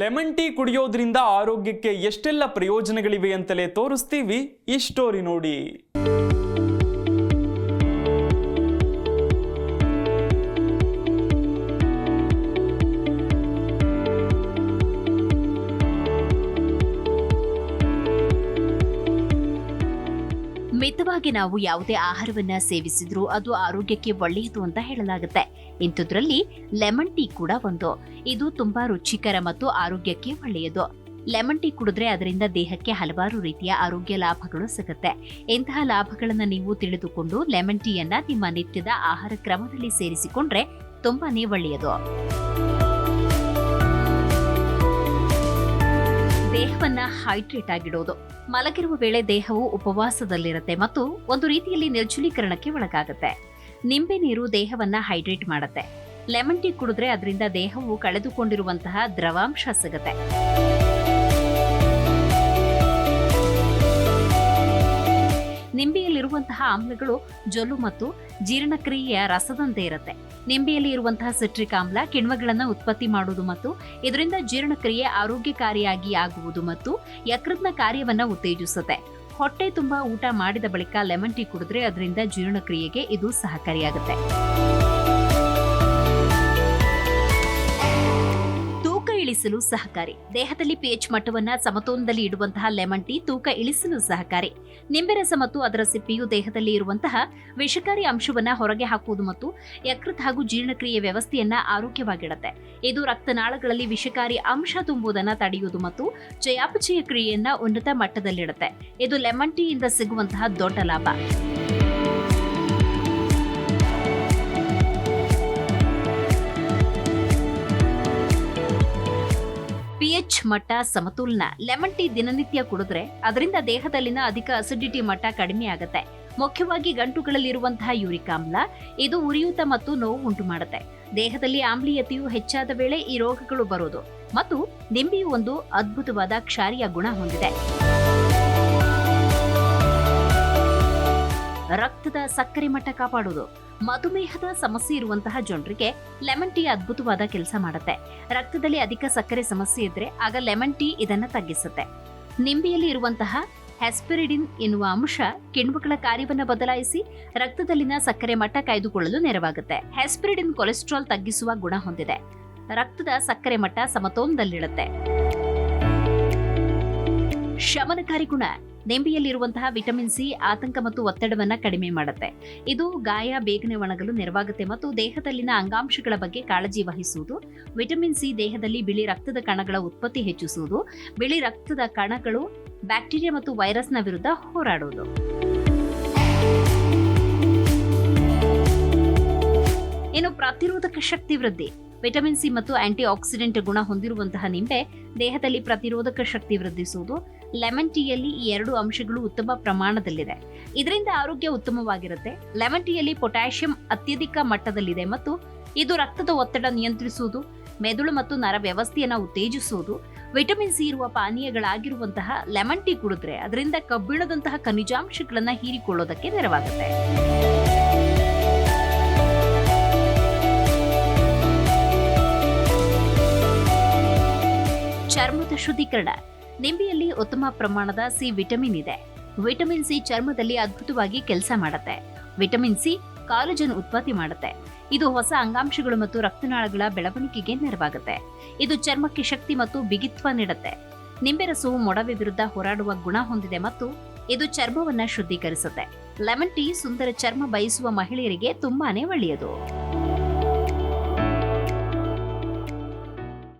Lemon tea ಕುಡಿಯೋದ್ರಿಂದ ಆರೋಗ್ಯಕ್ಕೆ ಎಷ್ಟೆಲ್ಲ ಪ್ರಯೋಜನಗಳಿವೆ ಅಂತಲೇ ತೋರಿಸ್ತೀವಿ ಈ ಸ್ಟೋರಿ ನೋಡಿ. ಮಿತವಾಗಿ ನಾವು ಯಾವುದೇ ಆಹಾರವನ್ನ ಸೇವಿಸಿದ್ರೂ ಅದು ಆರೋಗ್ಯಕ್ಕೆ ಒಳ್ಳೆಯದು ಅಂತ ಹೇಳಲಾಗುತ್ತೆ. ಇಂಥದ್ರಲ್ಲಿ ಲೆಮನ್ ಟೀ ಕೂಡ ಒಂದು. ಇದು ತುಂಬಾ ರುಚಿಕರ ಮತ್ತು ಆರೋಗ್ಯಕ್ಕೆ ಒಳ್ಳೆಯದು. ಲೆಮನ್ ಟೀ ಕುಡಿದ್ರೆ ಅದರಿಂದ ದೇಹಕ್ಕೆ ಹಲವಾರು ರೀತಿಯ ಆರೋಗ್ಯ ಲಾಭಗಳು ಸಿಗುತ್ತೆ. ಇಂತಹ ಲಾಭಗಳನ್ನು ನೀವು ತಿಳಿದುಕೊಂಡು ಲೆಮನ್ ಟೀಯನ್ನ ನಿಮ್ಮ ನಿತ್ಯದ ಆಹಾರ ಕ್ರಮದಲ್ಲಿ ಸೇರಿಸಿಕೊಂಡ್ರೆ ತುಂಬಾನೇ ಒಳ್ಳೆಯದು. ದೇಹವನ್ನ ಹೈಡ್ರೇಟ್ ಆಗಿಡೋದು. ಮಲಗಿರುವ ವೇಳೆ ದೇಹವು ಉಪವಾಸದಲ್ಲಿರುತ್ತೆ ಮತ್ತು ಒಂದು ರೀತಿಯಲ್ಲಿ ನಿರ್ಜಲೀಕರಣಕ್ಕೆ ಒಳಗಾಗುತ್ತೆ. ನಿಂಬೆ ನೀರು ದೇಹವನ್ನ ಹೈಡ್ರೇಟ್ ಮಾಡುತ್ತೆ. ಲೆಮನ್ ಟೀ ಕುಡಿದ್ರೆ ಅದರಿಂದ ದೇಹವು ಕಳೆದುಕೊಂಡಿರುವಂತಹ ದ್ರವಾಂಶ ಸಿಗುತ್ತೆ. ಆಮ್ಲಗಳು ಜೊಲ್ಲು ಮತ್ತು ಜೀರ್ಣಕ್ರಿಯೆಯ ರಸದಂತೆ ಇರುತ್ತೆ. ನಿಂಬೆಯಲ್ಲಿ ಇರುವಂತಹ ಸಿಟ್ರಿಕ್ ಆಮ್ಲ ಕಿಣ್ವಗಳನ್ನು ಉತ್ಪತ್ತಿ ಮಾಡುವುದು ಮತ್ತು ಇದರಿಂದ ಜೀರ್ಣಕ್ರಿಯೆ ಆರೋಗ್ಯಕಾರಿಯಾಗಿ ಆಗುವುದು ಮತ್ತು ಯಕೃತ್ನ ಕಾರ್ಯವನ್ನು ಉತ್ತೇಜಿಸುತ್ತೆ. ಹೊಟ್ಟೆ ತುಂಬಾ ಊಟ ಮಾಡಿದ ಬಳಿಕ ಲೆಮನ್ ಟೀ ಕುಡಿದ್ರೆ ಅದರಿಂದ ಜೀರ್ಣಕ್ರಿಯೆಗೆ ಇದು ಸಹಕಾರಿಯಾಗುತ್ತೆ. ಇಳಿಸಲು ಸಹಕಾರಿ. ದೇಹದಲ್ಲಿ ಪಿಎಚ್ ಮಟ್ಟವನ್ನ ಸಮತೋಲನದಲ್ಲಿ ಇಡುವಂತಹ ಲೆಮನ್ ಟೀ ತೂಕ ಇಳಿಸಲು ಸಹಕಾರಿ. ನಿಂಬೆ ರಸ ಮತ್ತು ಅದರ ಸಿಪ್ಪೆಯು ದೇಹದಲ್ಲಿ ಇರುವಂತಹ ವಿಷಕಾರಿ ಅಂಶವನ್ನ ಹೊರಗೆ ಹಾಕುವುದು ಮತ್ತು ಯಕೃತ್ ಹಾಗೂ ಜೀರ್ಣಕ್ರಿಯೆ ವ್ಯವಸ್ಥೆಯನ್ನ ಆರೋಗ್ಯವಾಗಿಡುತ್ತೆ. ಇದು ರಕ್ತನಾಳಗಳಲ್ಲಿ ವಿಷಕಾರಿ ಅಂಶ ತುಂಬುವುದನ್ನ ತಡೆಯುವುದು ಮತ್ತು ಚಯಾಪಚಯ ಕ್ರಿಯೆಯನ್ನ ಉನ್ನತ ಮಟ್ಟದಲ್ಲಿಡುತ್ತೆ. ಇದು ಲೆಮನ್ ಟೀಯಿಂದ ಸಿಗುವಂತಹ ದೊಡ್ಡ ಲಾಭ. ಪಿಎಚ್ ಮಟ್ಟ ಸಮತೋಲನ, ಲೆಮನ್ ಟೀ ದಿನನಿತ್ಯ ಕುಡಿದ್ರೆ ಅದರಿಂದ ದೇಹದಲ್ಲಿನ ಅಧಿಕ ಅಸಿಡಿಟಿ ಮಟ್ಟ ಕಡಿಮೆ ಆಗುತ್ತೆ. ಮುಖ್ಯವಾಗಿ ಗಂಟುಗಳಲ್ಲಿರುವಂತಹ ಯೂರಿಕ್ ಆಮ್ಲ ಇದು ಉರಿಯೂತ ಮತ್ತು ನೋವು ಉಂಟು ಮಾಡುತ್ತೆ ದೇಹದಲ್ಲಿ ಆಮ್ಲೀಯತೆಯು ಹೆಚ್ಚಾದ ವೇಳೆ ಈ ರೋಗಗಳು ಬರೋದು ಮತ್ತು ನಿಂಬೆಯು ಒಂದು ಅದ್ಭುತವಾದ ಕ್ಷಾರಿಯ ಗುಣ ಹೊಂದಿದೆ. ರಕ್ತದ ಸಕ್ಕರೆ ಮಟ್ಟ ಕಾಪಾಡುವುದು ಮಧುಮೇಹದ ಸಮಸ್ಯೆ ಇರುವಂತಹ ಜನರಿಗೆ ಲೆಮನ್ ಟೀ ಅದ್ಭುತವಾದ ಕೆಲಸ ಮಾಡುತ್ತೆ. ರಕ್ತದಲ್ಲಿ ಅಧಿಕ ಸಕ್ಕರೆ ಸಮಸ್ಯೆ ಇದ್ರೆ ಆಗ ಲೆಮನ್ ಟೀ ಇದನ್ನ ತಗ್ಗಿಸುತ್ತೆ. ನಿಂಬೆಯಲ್ಲಿ ಇರುವಂತಹ ಹೆಸ್ಪಿರಿಡಿನ್ ಎನ್ನುವ ಅಂಶ ಕಿಣ್ವಗಳ ಕಾರ್ಯವನ್ನು ಬದಲಾಯಿಸಿ ರಕ್ತದಲ್ಲಿನ ಸಕ್ಕರೆ ಮಟ್ಟ ಕಾಯ್ದುಕೊಳ್ಳಲು ನೆರವಾಗುತ್ತೆ. ಹೆಸ್ಪಿರಿಡಿನ್ ಕೊಲೆಸ್ಟ್ರಾಲ್ ತಗ್ಗಿಸುವ ಗುಣ ಹೊಂದಿದೆ. ರಕ್ತದ ಸಕ್ಕರೆ ಮಟ್ಟ ಸಮತೋಲನದಲ್ಲಿಡುತ್ತೆ ಶಮನಕಾರಿ ಗುಣ. ನಿಂಬೆಯಲ್ಲಿರುವಂತಹ ವಿಟಮಿನ್ ಸಿ ಆತಂಕ ಮತ್ತು ಒತ್ತಡವನ್ನ ಕಡಿಮೆ ಮಾಡುತ್ತೆ. ಇದು ಗಾಯ, ಬೇಗನೆ ಒಣಗಲು ನೆರವಾಗುತ್ತೆ ಮತ್ತು ದೇಹದಲ್ಲಿನ ಅಂಗಾಂಶಗಳ ಬಗ್ಗೆ ಕಾಳಜಿ ವಹಿಸುವುದು. ವಿಟಮಿನ್ ಸಿ ದೇಹದಲ್ಲಿ ಬಿಳಿ ರಕ್ತದ ಕಣಗಳ ಉತ್ಪತ್ತಿ ಹೆಚ್ಚಿಸುವುದು. ಬಿಳಿ ರಕ್ತದ ಕಣಗಳು ಬ್ಯಾಕ್ಟೀರಿಯಾ ಮತ್ತು ವೈರಸ್ನ ವಿರುದ್ಧ ಹೋರಾಡುವುದು. ಇನ್ನು ಪ್ರತಿರೋಧಕ ಶಕ್ತಿ ವೃದ್ಧಿ. ವಿಟಮಿನ್ ಸಿ ಮತ್ತು ಆಂಟಿ ಆಕ್ಸಿಡೆಂಟ್ ಗುಣ ಹೊಂದಿರುವಂತಹ ನಿಂಬೆ ದೇಹದಲ್ಲಿ ಪ್ರತಿರೋಧಕ ಶಕ್ತಿ ವೃದ್ಧಿಸುವುದು. ಲೆಮನ್ ಟೀಯಲ್ಲಿ ಈ ಎರಡು ಅಂಶಗಳು ಉತ್ತಮ ಪ್ರಮಾಣದಲ್ಲಿದೆ. ಇದರಿಂದ ಆರೋಗ್ಯ ಉತ್ತಮವಾಗಿರುತ್ತೆ. ಲೆಮನ್ ಟೀಯಲ್ಲಿ ಪೊಟ್ಯಾಷಿಯಂ ಅತ್ಯಧಿಕ ಮಟ್ಟದಲ್ಲಿದೆ ಮತ್ತು ಇದು ರಕ್ತದ ಒತ್ತಡ ನಿಯಂತ್ರಿಸುವುದು, ಮೆದುಳು ಮತ್ತು ನರ ವ್ಯವಸ್ಥೆಯನ್ನು ಉತ್ತೇಜಿಸುವುದು, ವಿಟಮಿನ್ ಸಿ ಇರುವ ಪಾನೀಯಗಳಾಗಿರುವಂತಹ ಲೆಮನ್ ಟೀ ಕುಡಿದ್ರೆ ಅದರಿಂದ ಕಬ್ಬಿಣದಂತಹ ಖನಿಜಾಂಶಗಳನ್ನು ಹೀರಿಕೊಳ್ಳೋದಕ್ಕೆ ನೆರವಾಗುತ್ತೆ. ಚರ್ಮದ ಶುದ್ಧೀಕರಣ. ನಿಂಬೆಯಲ್ಲಿ ಉತ್ತಮ ಪ್ರಮಾಣದ ಸಿ ವಿಟಮಿನ್ ಇದೆ. ವಿಟಮಿನ್ ಸಿ ಚರ್ಮದಲ್ಲಿ ಅದ್ಭುತವಾಗಿ ಕೆಲಸ ಮಾಡುತ್ತೆ. ವಿಟಮಿನ್ ಸಿ ಕಾಲಜನ್ ಉತ್ಪತ್ತಿ ಮಾಡುತ್ತೆ. ಇದು ಹೊಸ ಅಂಗಾಂಶಗಳು ಮತ್ತು ರಕ್ತನಾಳಗಳ ಬೆಳವಣಿಗೆಗೆ ನೆರವಾಗುತ್ತೆ. ಇದು ಚರ್ಮಕ್ಕೆ ಶಕ್ತಿ ಮತ್ತು ಬಿಗಿತ್ವ ನೀಡುತ್ತೆ. ನಿಂಬೆ ರಸವು ಮೊಡವೆ ವಿರುದ್ಧ ಹೋರಾಡುವ ಗುಣ ಹೊಂದಿದೆ ಮತ್ತು ಇದು ಚರ್ಮವನ್ನು ಶುದ್ಧೀಕರಿಸುತ್ತೆ. ಲೆಮನ್ ಟೀ ಸುಂದರ ಚರ್ಮ ಬಯಸುವ ಮಹಿಳೆಯರಿಗೆ ತುಂಬಾನೇ ಒಳ್ಳೆಯದು.